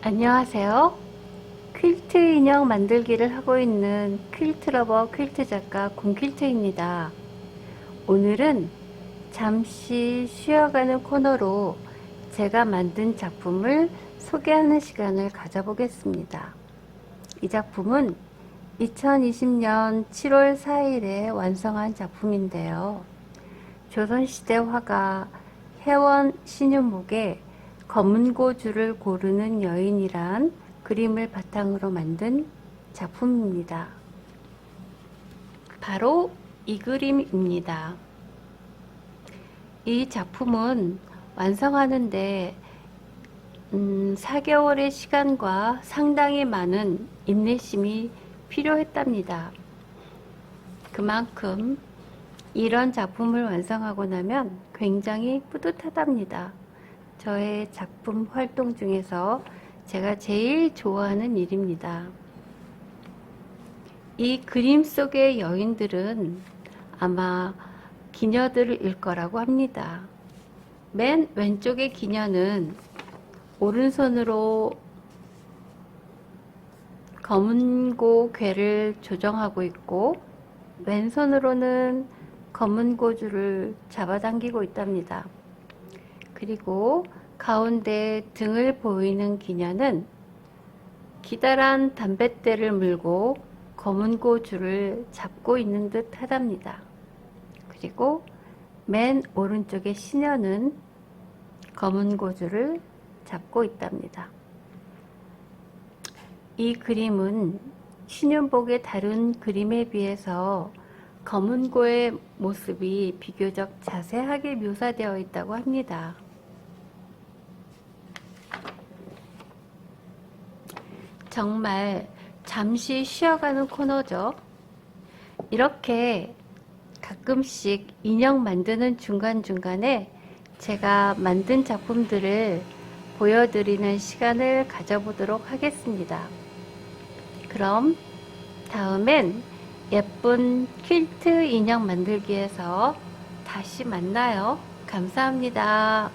안녕하세요. 퀼트 인형 만들기를 하고 있는 퀼트러버 퀼트 작가 공퀼트입니다. 오늘은 잠시 쉬어가는 코너로 제가 만든 작품을 소개하는 시간을 가져보겠습니다. 이 작품은 2020년 7월 4일에 완성한 작품인데요. 조선시대 화가 해원 신윤목의 검은 고주를 고르는 여인이란 그림을 바탕으로 만든 작품입니다. 바로 이 그림입니다. 이 작품은 완성하는데 음, 4개월의 시간과 상당히 많은 인내심이 필요했답니다. 그만큼 이런 작품을 완성하고 나면 굉장히 뿌듯하답니다. 저의 작품 활동 중에서 제가 제일 좋아하는 일입니다. 이 그림 속의 여인들은 아마 기녀들일 거라고 합니다. 맨 왼쪽의 기녀는 오른손으로 검은고 괴를 조정하고 있고 왼손으로는 검은 고주를 잡아당기고 있답니다. 그리고 가운데 등을 보이는 기녀는 기다란 담뱃대를 물고 검은 고주를 잡고 있는 듯 하답니다. 그리고 맨 오른쪽의 시녀는 검은 고주를 잡고 있답니다. 이 그림은 신윤복의 다른 그림에 비해서 검은고의 모습이 비교적 자세하게 묘사되어 있다고 합니다. 정말 잠시 쉬어가는 코너죠. 이렇게 가끔씩 인형 만드는 중간중간에 제가 만든 작품들을 보여드리는 시간을 가져보도록 하겠습니다. 그럼 다음엔 예쁜 퀼트 인형 만들기에서 다시 만나요. 감사합니다.